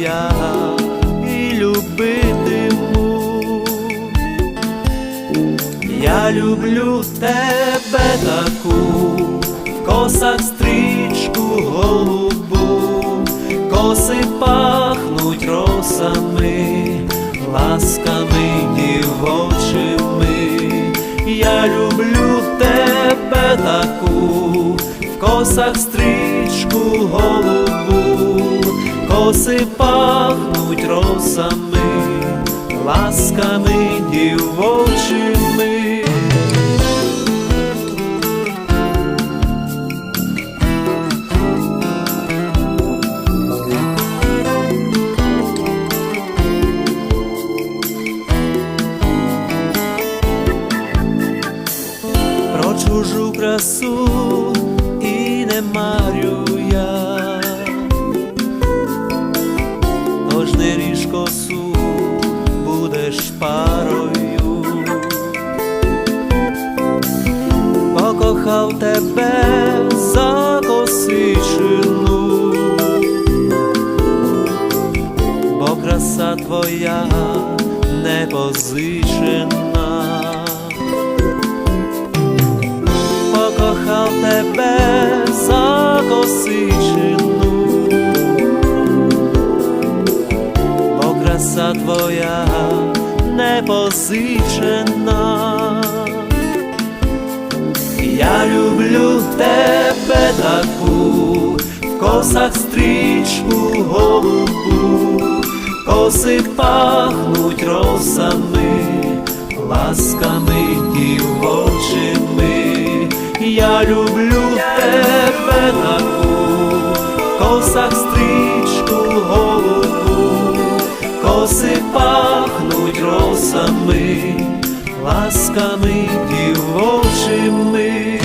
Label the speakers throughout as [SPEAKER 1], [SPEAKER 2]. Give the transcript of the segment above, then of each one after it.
[SPEAKER 1] я і любитиму. Я люблю тебе таку, в косах стрічку голубу, коси пахнуть росами, ласками дівочими. Я люблю тебе таку, в косах стрічку коси пахнуть росами, ласками дівочими. Про чужу красу і не марю тож не ріж косу, будеш парою, покохав тебе за косичину, бо краса твоя не позичена. покохав тебе за косичину, краса твоя не позичена. Я люблю тебе таку, в косах стрічку голубу, коси пахнуть росами, ласками дівочими. Я люблю тебе таку, в косах стрічку коси пахнуть росами, ласками дівочими.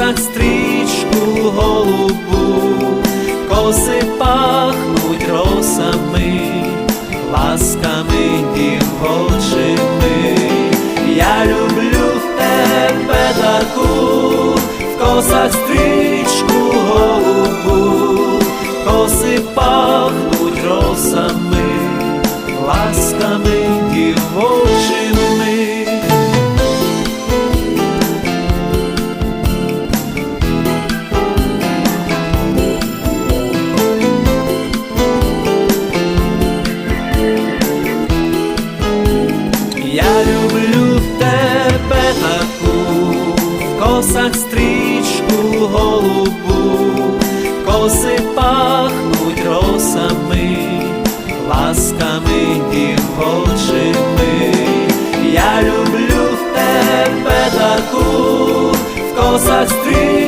[SPEAKER 1] Косах стрічку голубу, коси пахнуть росами, ласками дівочими. Я люблю тебе таку, в косах стрічку коси пахнуть росами, ласками дівочими. Я люблю тебе таку, в косах стрічку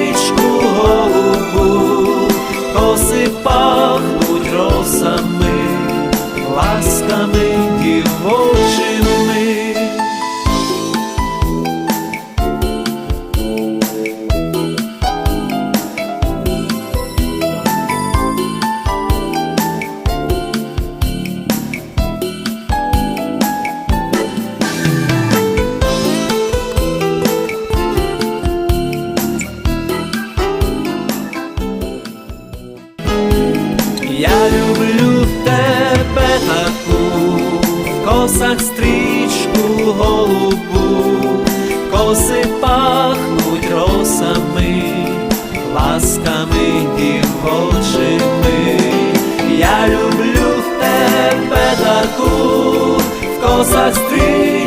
[SPEAKER 1] Я люблю тебе таку, в косах стрічку голубу, коси пахнуть росами, ласками дівочими. Я люблю тебе таку, в косах стрічку